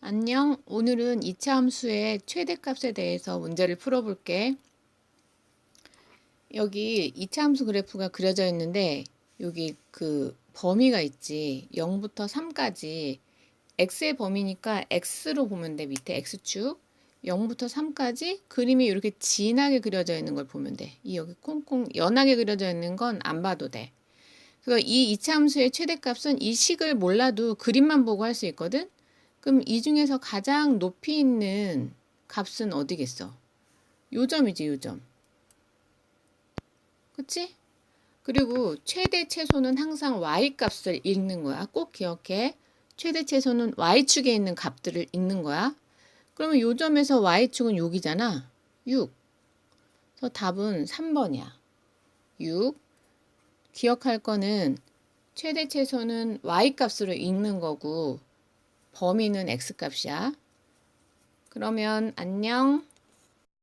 안녕. 오늘은 이차 함수의 최대값에 대해서 문제를 풀어볼게. 여기 이차 함수 그래프가 그려져 있는데 여기 그 범위가 있지. 0부터 3까지 x의 범위니까 x로 보면 돼. 밑에 x축. 0부터 3까지 그림이 이렇게 진하게 그려져 있는 걸 보면 돼. 이 여기 콩콩 연하게 그려져 있는 건 안 봐도 돼. 그래서 이 이차 함수의 최대값은 이 식을 몰라도 그림만 보고 할 수 있거든. 그럼 이 중에서 가장 높이 있는 값은 어디겠어? 요점이지, 요점. 그치? 그리고 최대 최소는 항상 y 값을 읽는 거야. 꼭 기억해. 최대 최소는 y축에 있는 값들을 읽는 거야. 그러면 요점에서 y축은 6이잖아. 6. 그래서 답은 3번이야. 6. 기억할 거는 최대 최소는 y 값으로 읽는 거고 범위는 x 값이야. 그러면 안녕.